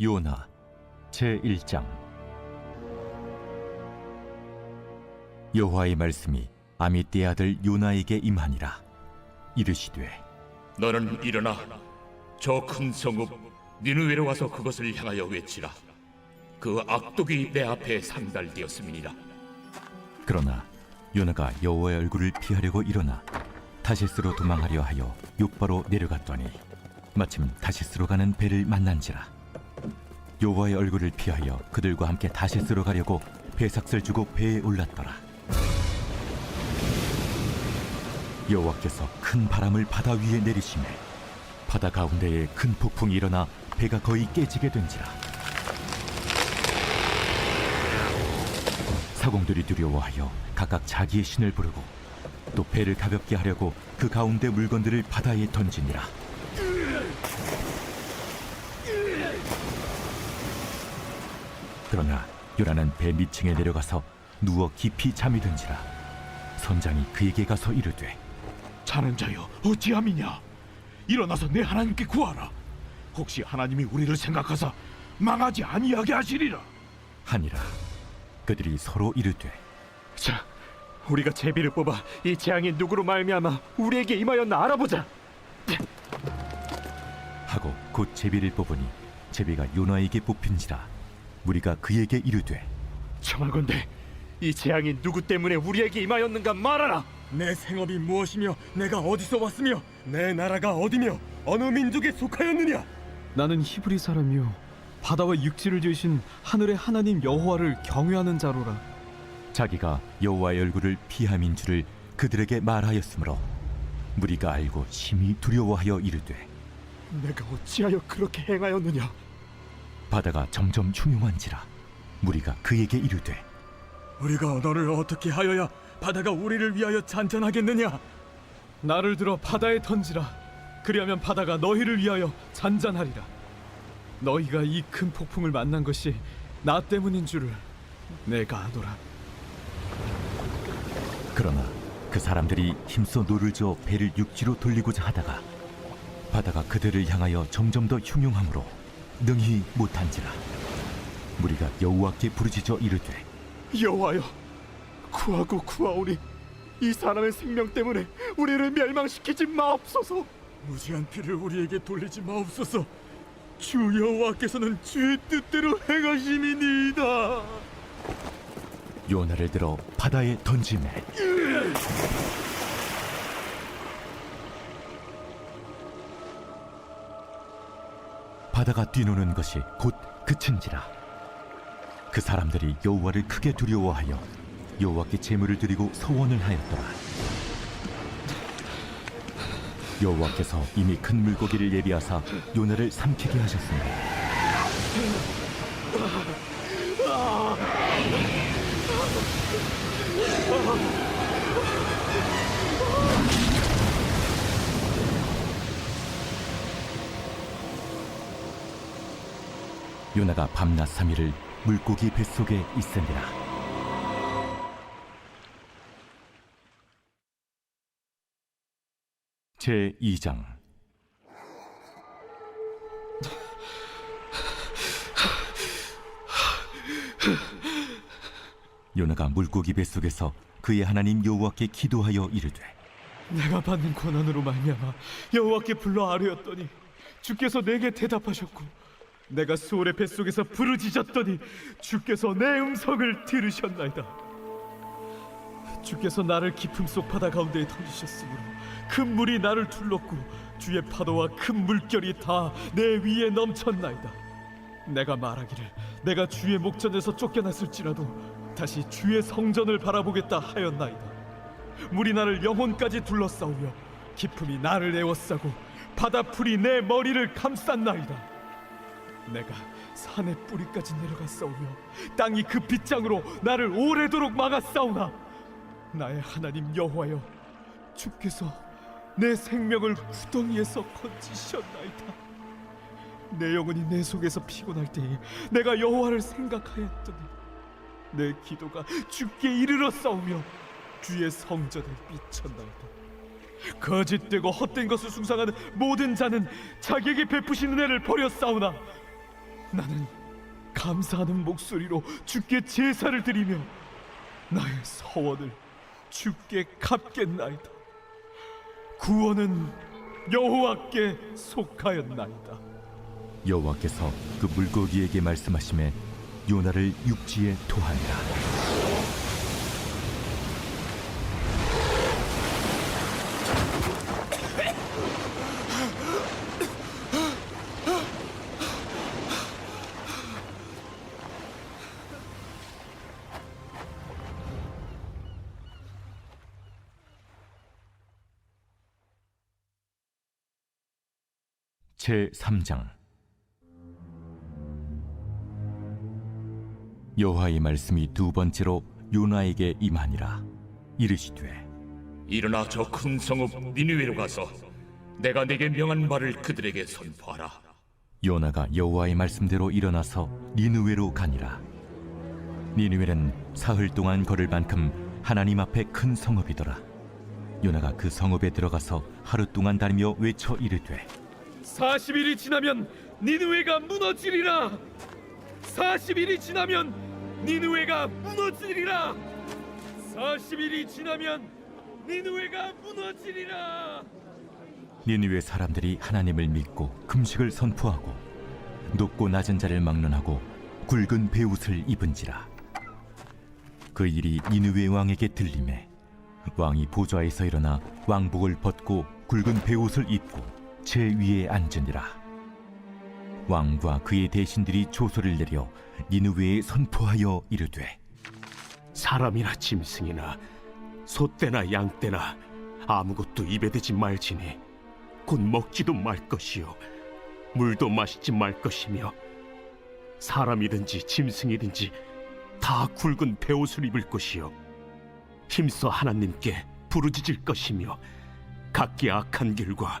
요나 제1장. 여호와의 말씀이 아미떼 아들 요나에게 임하니라. 이르시되 너는 일어나. 저 큰 성읍 니느웨로 와서 그것을 향하여 외치라. 그 악독이 내 앞에 상달되었음이니라. 그러나 요나가 여호와의 얼굴을 피하려고 일어나 다시스로 도망하려 하여 욕바로 내려갔더니 마침 다시스로 가는 배를 만난지라 여호와의 얼굴을 피하여 그들과 함께 다시스로 가려고 배삭을 주고 배에 올랐더라. 여호와께서 큰 바람을 바다 위에 내리시매 바다 가운데에 큰 폭풍이 일어나 배가 거의 깨지게 된지라. 사공들이 두려워하여 각각 자기의 신을 부르고 또 배를 가볍게 하려고 그 가운데 물건들을 바다에 던지니라 그러나 요나는 배 밑층에 내려가서 누워 깊이 잠이 든지라 선장이 그에게 가서 이르되 자는 자여 어찌함이냐? 일어나서 내 하나님께 구하라. 혹시 하나님이 우리를 생각하사 망하지 아니하게 하시리라. 하니라. 그들이 서로 이르되 자, 우리가 제비를 뽑아 이 재앙이 누구로 말미암아 우리에게 임하였나 알아보자. 하고 곧 제비를 뽑으니 제비가 요나에게 뽑힌지라 우리가 그에게 이르되 청하건대 이 재앙이 누구 때문에 우리에게 임하였는가 말하라. 내 생업이 무엇이며 내가 어디서 왔으며 내 나라가 어디며 어느 민족에 속하였느냐 나는 히브리 사람이요 바다와 육지를 지으신 하늘의 하나님 여호와를 경외하는 자로라 자기가 여호와의 얼굴을 피함인 줄을 그들에게 말하였으므로 무리가 알고 심히 두려워하여 이르되 내가 어찌하여 그렇게 행하였느냐? 바다가 점점 흉흉한지라 무리가 그에게 이르되 우리가 너를 어떻게 하여야 바다가 우리를 위하여 잔잔하겠느냐? 나를 들어 바다에 던지라. 그리하면 바다가 너희를 위하여 잔잔하리라. 너희가 이 큰 폭풍을 만난 것이 나 때문인 줄을 내가 아노라. 그러나 그 사람들이 힘써 노를 저어 배를 육지로 돌리고자 하다가 바다가 그들을 향하여 점점 더 흉흉함으로 능히 못한지라. 무리가 여호와께 부르짖어 이르되 여호와여, 구하고 구하오니 이 사람의 생명 때문에 우리를 멸망시키지 마옵소서. 무지한 피를 우리에게 돌리지 마옵소서. 주 여호와께서는 주의 뜻대로 행하심이니이다. 요나를 들어 바다에 던지매 바다가 뛰노는 것이 곧 그친지라. 그 사람들이 여호와를 크게 두려워하여 여호와께 제물을 드리고 서원을 하였더라. 여호와께서 이미 큰 물고기를 예비하사 요나를 삼키게 하셨습니다 요나가 밤낮 삼일을 물고기 뱃속에 있으니라 제 2장. 요나가 물고기 뱃속에서 그의 하나님 여호와께 기도하여 이르되 내가 받는 고난으로 말미암아 여호와께 불러 아뢰었더니 주께서 내게 대답하셨고 내가 수월의 뱃속에서 부르짖었더니 주께서 내 음성을 들으셨나이다. 주께서 나를 깊음 속 바다 가운데에 던지셨으므로 큰 물이 나를 둘렀고 주의 파도와 큰 물결이 다 내 위에 넘쳤나이다. 내가 말하기를 내가 주의 목전에서 쫓겨났을지라도 다시 주의 성전을 바라보겠다 하였나이다. 물이 나를 영혼까지 둘러싸우며 기품이 나를 에워싸고 바다 풀이 내 머리를 감쌌나이다. 내가 산의 뿌리까지 내려갔사오며 땅이 그 빗장으로 나를 오래도록 막았사오나 나의 하나님 여호와여 주께서 내 생명을 구덩이에서 건지셨나이다. 내 영혼이 내 속에서 피곤할 때에 내가 여호와를 생각하였더니 내 기도가 주께 이르러 싸우며 주의 성전을 비쳤나이다. 거짓되고 헛된 것을 숭상하는 모든 자는 자기에게 은혜를 버려 싸우나 나는 감사하는 목소리로 주께 제사를 드리며 나의 서원을 주께 갚겠나이다. 구원은 여호와께 속하였나이다. 여호와께서 그 물고기에게 말씀하심에 요나를 육지에 토하니라 제 3장. 여호와의 말씀이 두 번째로 요나에게 임하니라. 이르시되 일어나 저 큰 성읍 니느웨로 가서 내가 내게 명한 말을 그들에게 선포하라. 요나가 여호와의 말씀대로 일어나서 니느웨로 가니라. 니느웨는 사흘 동안 걸을 만큼 하나님 앞에 큰 성읍이더라. 요나가 그 성읍에 들어가서 하루 동안 다니며 외쳐 이르되 40일이 지나면 니느웨가 무너지리라. 40일이 지나면 니느웨가 무너지리라. 40일이 지나면 니느웨가 무너지리라. 니느웨 사람들이 하나님을 믿고 금식을 선포하고 높고 낮은 자를 막론하고 굵은 베옷을 입은지라 그 일이 니느웨 왕에게 들림에 왕이 보좌에서 일어나 왕복을 벗고 굵은 베옷을 입고 제 위에 앉으니라. 왕과 그의 대신들이 조소를 내려 니느웨에 선포하여 이르되 사람이나 짐승이나 소떼나 양떼나 아무것도 입에 대지 말지니 곧 먹지도 말 것이요 물도 마시지 말 것이며 사람이든지 짐승이든지 다 굵은 베옷을 입을 것이요 힘써 하나님께 부르짖을 것이며 각기 악한 길과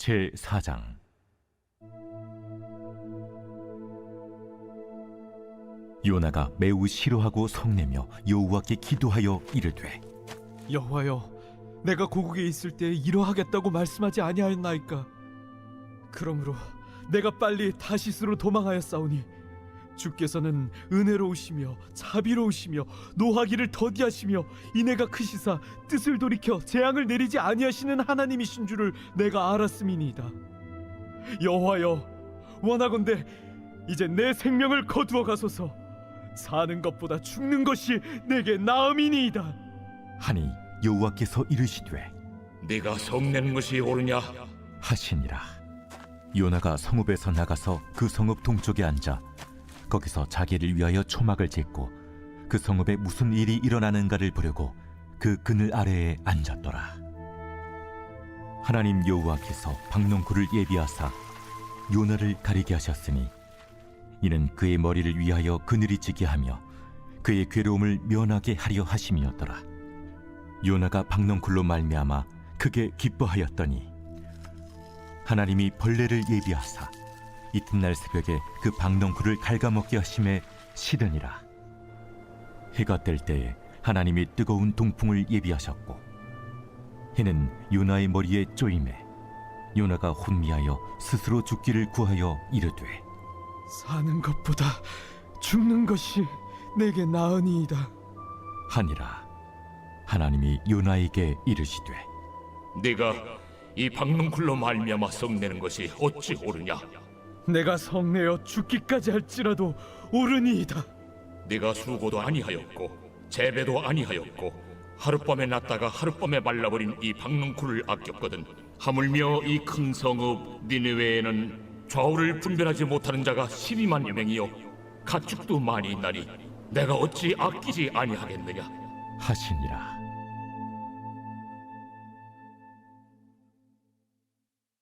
제 4장 요나가 매우 싫어하고 성내며 여호와께 기도하여 이르되 여호와여, 내가 고국에 있을 때 이러하겠다고 말씀하지 아니하였나이까? 그러므로 내가 빨리 다시스로 도망하였사오니 주께서는 은혜로우시며 자비로우시며 노하기를 더디하시며 이내가 크시사 뜻을 돌이켜 재앙을 내리지 아니하시는 하나님이신 줄을 내가 알았음이니이다. 여호와여, 원하건대 이제 내 생명을 거두어 가소서. 사는 것보다 죽는 것이 내게 나음이니이다. 하니 여호와께서 이르시되 네가 성내는 것이 옳으냐? 하시니라 요나가 성읍에서 나가서 그 성읍 동쪽에 앉아 거기서 자기를 위하여 초막을 짓고 그 성읍에 무슨 일이 일어나는가를 보려고 그 그늘 아래에 앉았더라. 하나님 여호와께서 박농구를 예비하사 요나를 가리게 하셨으니 이는 그의 머리를 위하여 그늘이 지게 하며 그의 괴로움을 면하게 하려 하심이었더라. 요나가 박농굴로 말미암아 크게 기뻐하였더니 하나님이 벌레를 예비하사 이튿날 새벽에 그 박농굴을 갉아먹게 하심에 시드니라 해가 뜰 때에 하나님이 뜨거운 동풍을 예비하셨고 해는 요나의 머리에 쪼임에 요나가 혼미하여 스스로 죽기를 구하여 이르되 사는 것보다 죽는 것이 내게 나으니이다. 하니라 하나님이 요나에게 이르시되 네가 이 박농쿨로 말미암아 성내는 것이 어찌 옳으냐? 내가 성내어 죽기까지 할지라도 옳으니이다. 네가 수고도 아니하였고 재배도 아니하였고 하룻밤에 났다가 하룻밤에 말라버린 이 박농쿨을 아꼈거든. 하물며 이 큰 성읍 니느웨에는 좌우를 분별하지 못하는 자가 12만여 명이요. 가축도 많이 있나니 내가 어찌 아끼지 아니하겠느냐? 하시니라